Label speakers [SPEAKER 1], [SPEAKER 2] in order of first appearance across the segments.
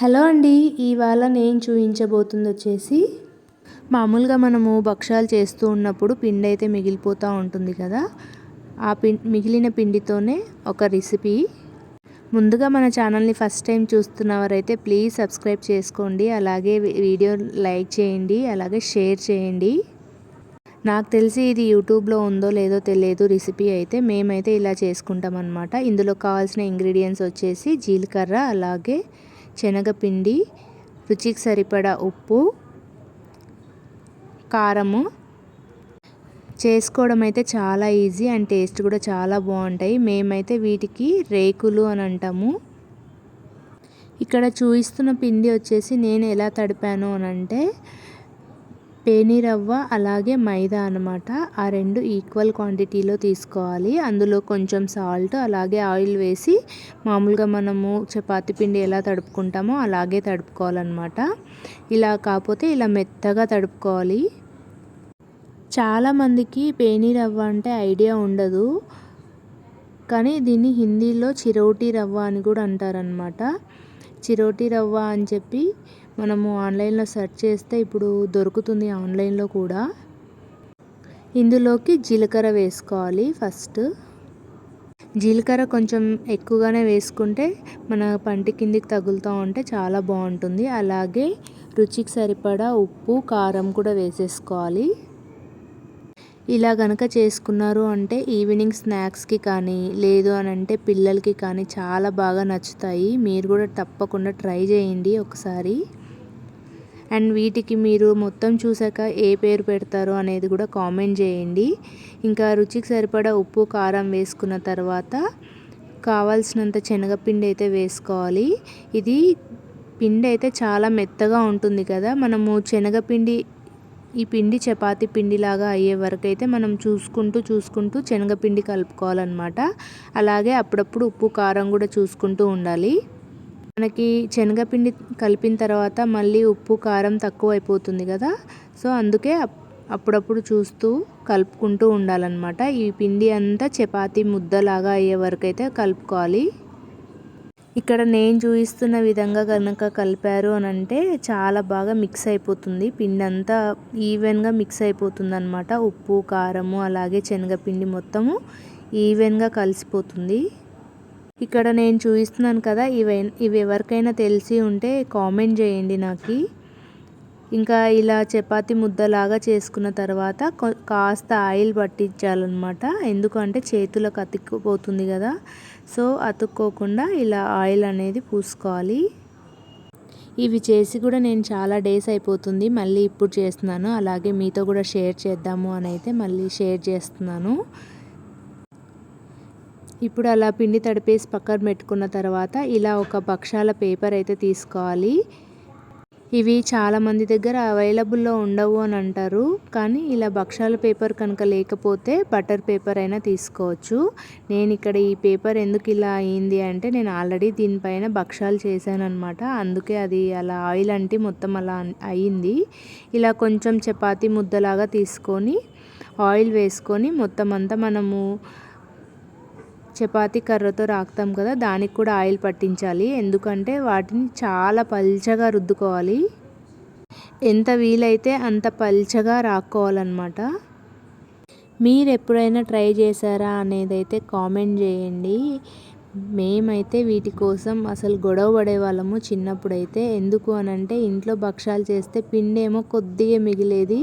[SPEAKER 1] Hello అండి ఇవాళ నేను చూపించబోతుంది వచ్చేసి. మామూలుగా మనము భక్షాలు చేస్తూ ఉన్నప్పుడు పిండి అయితే మిగిలిపోతూ ఉంటుంది కదా. ఆ పిండి మిగిలిన పిండితోనే ఒక రెసిపీ ముందుగా మన ఛానల్ని ఫస్ట్ టైం చూస్తున్నవారైతే ప్లీజ్ సబ్స్క్రైబ్ చేసుకోండి అలాగే వీడియో లైక్ చేయండి అలాగే షేర్ చేయండి. నాకు తెలిసి ఇది యూట్యూబ్లో ఉందో లేదో తెలియదు రెసిపీ అయితే మేమైతే ఇలా చేసుకుంటాం అనమాట ఇందులో కావాల్సిన ఇంగ్రీడియంట్స్ వచ్చేసి జీలకర్ర అలాగే శనగపిండి రుచికి సరిపడా ఉప్పు కారము. చేసుకోవడం అయితే చాలా ఈజీ అండ్ టేస్ట్ కూడా చాలా బాగుంటాయి. మేమైతే వీటికి రేకులు అని అంటాము. ఇక్కడ చూపిస్తున్న పిండి వచ్చేసి నేను ఎలా తడిపాను అని అంటే పేనిరవ్వ అలాగే మైదా అనమాట ఆ రెండు ఈక్వల్ క్వాంటిటీలో తీసుకోవాలి. అందులో కొంచెం సాల్ట్ అలాగే ఆయిల్ వేసి మామూలుగా మనము చపాతి పిండి ఎలా తడుపుకుంటామో అలాగే తడుపుకోవాలన్నమాట. ఇలా కాకపోతే ఇలా మెత్తగా తడుపుకోవాలి. చాలామందికి పేనిరవ్వ అంటే ఐడియా ఉండదు. కానీ దీన్ని హిందీలో చిరోటి రవ్వ అని కూడా అంటారనమాట చిరోటి రవ్వ అని చెప్పి మనము ఆన్లైన్లో సెర్చ్ చేస్తే ఇప్పుడు దొరుకుతుంది ఆన్లైన్లో కూడా. ఇందులోకి జీలకర్ర వేసుకోవాలి ఫస్ట్. జీలకర్ర కొంచెం ఎక్కువగానే వేసుకుంటే మన పంటి కిందికి తగులుతూ ఉంటే చాలా బాగుంటుంది. అలాగే రుచికి సరిపడా ఉప్పు కారం కూడా వేసేసుకోవాలి. ఇలా గనక చేసుకున్నారు అంటే ఈవినింగ్ స్నాక్స్కి కానీ లేదు అని అంటే పిల్లలకి కానీ చాలా బాగా నచ్చుతాయి. మీరు కూడా తప్పకుండా ట్రై చేయండి ఒకసారి. అండ్ వీటికి మీరు మొత్తం చూసాక ఏ పేరు పెడతారో అనేది కూడా కామెంట్ చేయండి. ఇంకా రుచికి సరిపడా ఉప్పు కారం వేసుకున్న తర్వాత కావాల్సినంత శనగపిండి అయితే వేసుకోవాలి. ఇది పిండి అయితే చాలా మెత్తగా ఉంటుంది కదా మనము శనగపిండి ఈ పిండి చపాతి పిండిలాగా అయ్యే వరకు అయితే మనం చూసుకుంటూ చూసుకుంటూ శనగపిండి కలుపుకోవాలన్నమాట. అలాగే అప్పుడప్పుడు ఉప్పు కారం కూడా చూసుకుంటూ ఉండాలి. మనకి శనగపిండి కలిపిన తర్వాత మళ్ళీ ఉప్పు కారం తక్కువ అయిపోతుంది కదా. సో అందుకే అప్పుడప్పుడు చూస్తూ కలుపుకుంటూ ఉండాలన్నమాట. ఈ పిండి అంతా చపాతీ ముద్దలాగా అయ్యే వరకు అయితే కలుపుకోవాలి. ఇక్కడ నేను చూపిస్తున్న విధంగా కనుక కలిపారు అని అంటే చాలా బాగా మిక్స్ అయిపోతుంది. పిండి అంతా ఈవెన్గా మిక్స్ అయిపోతుంది అనమాట ఉప్పు కారము అలాగే శనగపిండి మొత్తము ఈవెన్గా కలిసిపోతుంది. ఇక్కడ నేను చూపిస్తున్నాను కదా ఇవి ఇవి ఎవరికైనా తెలిసి ఉంటే కామెంట్ చేయండి నాకు. ఇంకా ఇలా చపాతి ముద్దలాగా చేసుకున్న తర్వాత కాస్త ఆయిల్ పట్టించాలన్నమాట. ఎందుకంటే చేతులకు అతుక్కుపోతుంది కదా. సో అతుక్కోకుండా ఇలా ఆయిల్ అనేది పూసుకోవాలి. ఇవి చేసి కూడా నేను చాలా డేస్ అయిపోతుంది. మళ్ళీ ఇప్పుడు చేస్తున్నాను. అలాగే మీతో కూడా షేర్ చేద్దాము అని అయితే మళ్ళీ షేర్ చేస్తున్నాను. ఇప్పుడు అలా పిండి తడిపేసి పక్కన పెట్టుకున్న తర్వాత ఇలా ఒక భక్షాల పేపర్ అయితే తీసుకోవాలి. ఇవి చాలామంది దగ్గర అవైలబుల్లో ఉండవు అని అంటారు. కానీ ఇలా భక్షాల పేపర్ కనుక లేకపోతే బటర్ పేపర్ అయినా తీసుకోవచ్చు. నేను ఇక్కడ ఈ పేపర్ ఎందుకు ఇలా అయింది అంటే నేను ఆల్రెడీ దీనిపైన భక్షాలు చేశాను అనమాట అందుకే అది అలా ఆయిల్ అంటే మొత్తం అలా అయింది. ఇలా కొంచెం చపాతీ ముద్దలాగా తీసుకొని ఆయిల్ వేసుకొని మొత్తం అంతా మనము చపాతీ కర్రతో రాకుతాం కదా దానికి కూడా ఆయిల్ పట్టించాలి. ఎందుకంటే వాటిని చాలా పల్చగా రుద్దుకోవాలి. ఎంత వీలైతే అంత పల్చగా రాక్కోవాలన్నమాట. మీరు ఎప్పుడైనా ట్రై చేశారా అనేది అయితే కామెంట్ చేయండి. మేమైతే వీటి కోసం అసలు గొడవ పడేవాళ్ళము చిన్నప్పుడైతే. ఎందుకు అని అంటే ఇంట్లో భక్షాలు చేస్తే పిండి ఏమో కొద్దిగా మిగిలేది.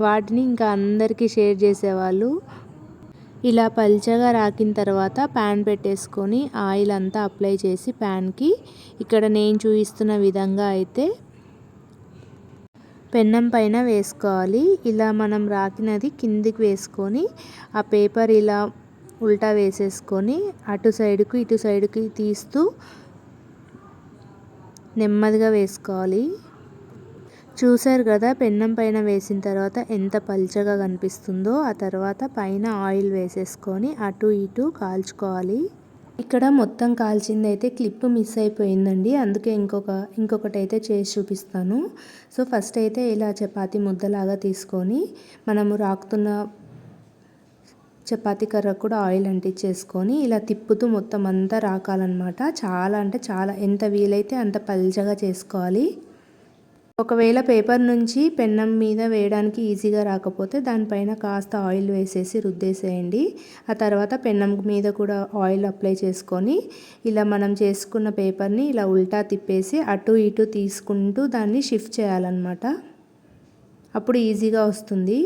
[SPEAKER 1] వాటిని ఇంకా అందరికీ షేర్ చేసేవాళ్ళు. ఇలా పల్చగా రాకిన తర్వాత ప్యాన్ పెట్టేసుకొని ఆయిల్ అంతా అప్లై చేసి ప్యాన్కి. ఇక్కడ నేను చూపిస్తున్న విధంగా అయితే పెన్నం పైన వేసుకోవాలి. ఇలా మనం రాకినది కిందికి వేసుకొని ఆ పేపర్ ఇలా ఉల్టా వేసేసుకొని అటు సైడుకు ఇటు సైడుకి తీస్తూ నెమ్మదిగా వేసుకోవాలి. చూసారు కదా పెన్నం పైన వేసిన తర్వాత ఎంత పల్చగా కనిపిస్తుందో ఆ తర్వాత పైన ఆయిల్ వేసేసుకొని అటు ఇటు కాల్చుకోవాలి. ఇక్కడ మొత్తం కాల్చింది అయితే క్లిప్ మిస్ అయిపోయిందండి. అందుకే ఇంకొక ఇంకొకటి అయితే చేసి చూపిస్తాను. సో ఫస్ట్ అయితే ఇలా చపాతి ముద్దలాగా తీసుకొని మనము రాకుతున్న చపాతీ కర్ర కూడా ఆయిల్ అంటించేసుకొని ఇలా తిప్పుతూ మొత్తం అంతా రాకాలన్నమాట. చాలా అంటే చాలా ఎంత వీలైతే అంత పల్చగా చేసుకోవాలి. ఒకవేళ పేపర్ నుంచి పెన్నం మీద వేయడానికి ఈజీగా రాకపోతే దానిపైన కాస్త ఆయిల్ వేసేసి రుద్దేసేయండి. ఆ తర్వాత పెన్నం మీద కూడా ఆయిల్ అప్లై చేసుకొని ఇలా మనం చేసుకున్న పేపర్ని ఇలా ఉల్టా తిప్పేసి అటు ఇటు తీసుకుంటూ దాన్ని షిఫ్ట్ చేయాలన్నమాట. అప్పుడు ఈజీగా వస్తుంది.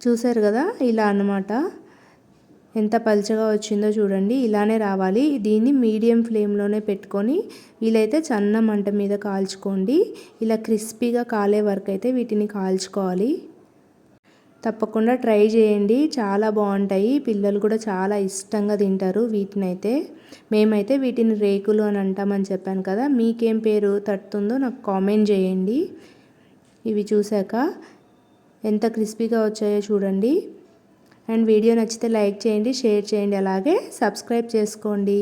[SPEAKER 1] చూసారు కదా? ఇలా అన్నమాట. ఎంత పల్చగా వచ్చిందో చూడండి ఇలానే రావాలి. దీన్ని మీడియం ఫ్లేమ్లోనే పెట్టుకొని వీలైతే సన్న మంట మీద కాల్చుకోండి. ఇలా క్రిస్పీగా కాలే వరకు అయితే వీటిని కాల్చుకోవాలి. తప్పకుండా ట్రై చేయండి. చాలా బాగుంటాయి. పిల్లలు కూడా చాలా ఇష్టంగా తింటారు వీటినైతే. మేమైతే వీటిని రేకులు అని అంటామని చెప్పాను కదా మీకేం పేరు తట్టుతుందో నాకు కామెంట్ చేయండి. ఇవి చూశాక ఎంత క్రిస్పీగా వచ్చాయో చూడండి. అండ్ వీడియో నచ్చితే లైక్ చేయండి షేర్ చేయండి అలాగే సబ్స్క్రైబ్ చేసుకోండి.